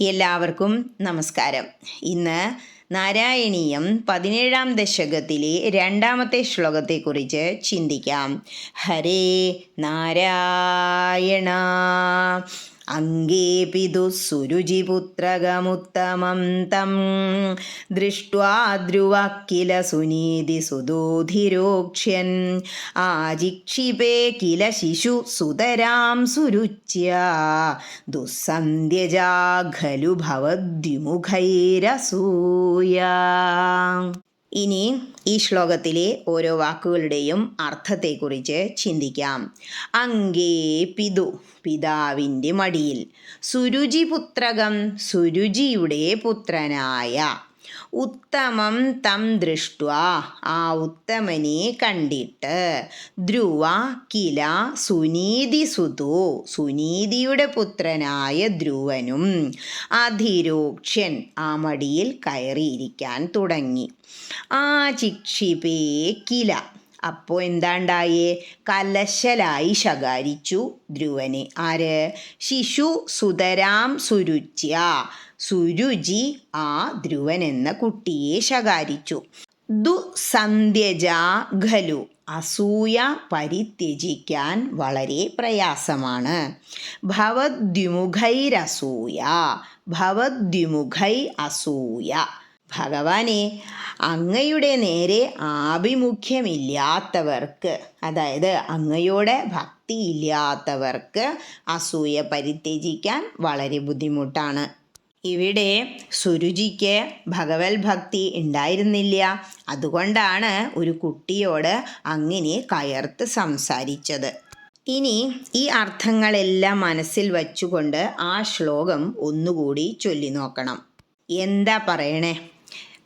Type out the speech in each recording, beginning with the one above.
എല്ലാവർക്കും നമസ്കാരം. ഇന്ന് നാരായണീയം പതിനേഴാം ദശകത്തിലെ രണ്ടാമത്തെ ശ്ലോകത്തെക്കുറിച്ച് ചിന്തിക്കാം. ഹരേ നാരായണ. അങ്കേപി ദുസ്സുരുചിപുത്രകമുത്തമം തം. ദൃഷ്ട്വാ ധ്രുവ കില സുനീതി സുദോധിരോക്ഷ്യൻ. ആജിക്ഷിപേ കില ശിശു സുതരാം സുരുച്യ. ദുസ്സന്ധ്യജാ ഖലു ഇനി ഈ ശ്ലോകത്തിലെ ഓരോ വാക്കുകളുടെയും അർത്ഥത്തെക്കുറിച്ച് ചിന്തിക്കാം. അങ്കേ പിതു പിതാവിന്റെ മടിയിൽ. സുരുചി പുത്രകം സുരുചിയുടെ പുത്രനായ. ഉത്തമം തം ദൃഷ്ട ആ ഉത്തമനെ കണ്ടിട്ട്. ധ്രുവ കില സുനീതി സുതു സുനീതിയുടെ പുത്രനായ ധ്രുവനും അധിരോക്ഷ്യൻ ആ മടിയിൽ കയറിയിരിക്കാൻ തുടങ്ങി. ആ ചിക്ഷിപേ കില. അപ്പോൾ എന്താണ്ടായേ? കലശലായി ശകാരിച്ചു ധ്രുവനെ. ആര്? ശിശു സുതരാം സുരുച്യ സുരുചി ആ ധ്രുവൻ എന്ന കുട്ടിയെ ശകാരിച്ചു. ദുസന്ധ്യജ ഖലു. അസൂയ പരിത്യജിക്കാൻ വളരെ പ്രയാസമാണ്. ഭവദ്വിമുഖൈരസൂയ. ഭവദ്വിമുഖൈ അസൂയ. ഭഗവാനെ അങ്ങയുടെ നേരെ ആഭിമുഖ്യമില്ലാത്തവർക്ക് അതായത് അങ്ങയോടെ ഭക്തി ഇല്ലാത്തവർക്ക് അസൂയ പരിത്യജിക്കാൻ വളരെ ബുദ്ധിമുട്ടാണ്. ഇവിടെ സുരുചിക്ക് ഭഗവത് ഭക്തി ഉണ്ടായിരുന്നില്ല. അതുകൊണ്ടാണ് ഒരു കുട്ടിയോട് അങ്ങനെ കയർത്ത് സംസാരിച്ചത്. ഇനി ഈ അർത്ഥങ്ങളെല്ലാം മനസ്സിൽ വച്ചുകൊണ്ട് ആ ശ്ലോകം ഒന്നുകൂടി ചൊല്ലി നോക്കണം എന്താ പറയണേ?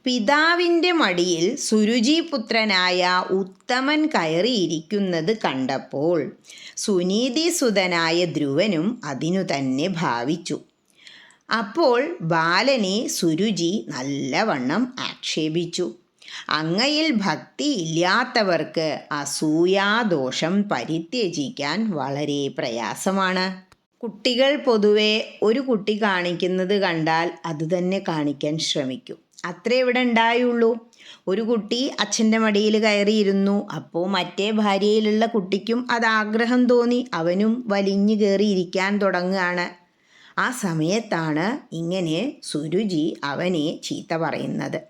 പിതാവിന്റെ മടിയിൽ സുരുചിപുത്രനായ ഉത്തമൻ കയറിയിരിക്കുന്നത് കണ്ടപ്പോൾ സുനീതിസുതനായ ധ്രുവനും അതിനു തന്നെ ഭാവിച്ചു. അപ്പോൾ ബാലനെ സുരുചി നല്ലവണ്ണം ആക്ഷേപിച്ചു. അങ്ങയിൽ ഭക്തി ഇല്ലാത്തവർക്ക് അസൂയാദോഷം പരിത്യജിക്കാൻ വളരെ പ്രയാസമാണ്. കുട്ടികൾ പൊതുവെ ഒരു കുട്ടി കാണിക്കുന്നത് കണ്ടാൽ അതുതന്നെ കാണിക്കാൻ ശ്രമിക്കും. അത്രേ ഇവിടെ ഉണ്ടായുള്ളൂ. ഒരു കുട്ടി അച്ഛന്റെ മടിയിൽ കയറിയിരുന്നു. അപ്പോൾ മറ്റേ ഭാര്യയിലുള്ള കുട്ടിക്കും അത് ആഗ്രഹം തോന്നി. അവനും വലിഞ്ഞു കയറിയിരിക്കാൻ തുടങ്ങുകയാണ്. ആ സമയത്താണ് ഇങ്ങനെ സുരുചി അവനെ ചീത്ത പറയുന്നത്.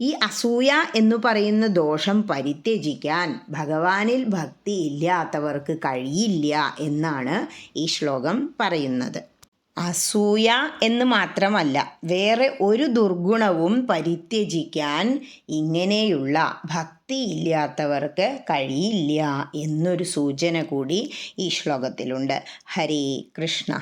ഈ അസൂയ എന്ന് പറയുന്ന ദോഷം പരിത്യജിക്കാൻ ഭഗവാനിൽ ഭക്തി ഇല്ലാത്തവർക്ക് കഴിയില്ല എന്നാണ് ഈ ശ്ലോകം പറയുന്നത്. അസൂയ എന്ന് മാത്രമല്ല വേറെ ഒരു ദുർഗുണവും പരിത്യജിക്കാൻ ഇങ്ങനെയുള്ള ഭക്തി ഇല്ലാത്തവർക്ക് കഴിയില്ല എന്നൊരു സൂചന കൂടി ഈ ശ്ലോകത്തിലുണ്ട്. ഹരേ കൃഷ്ണ.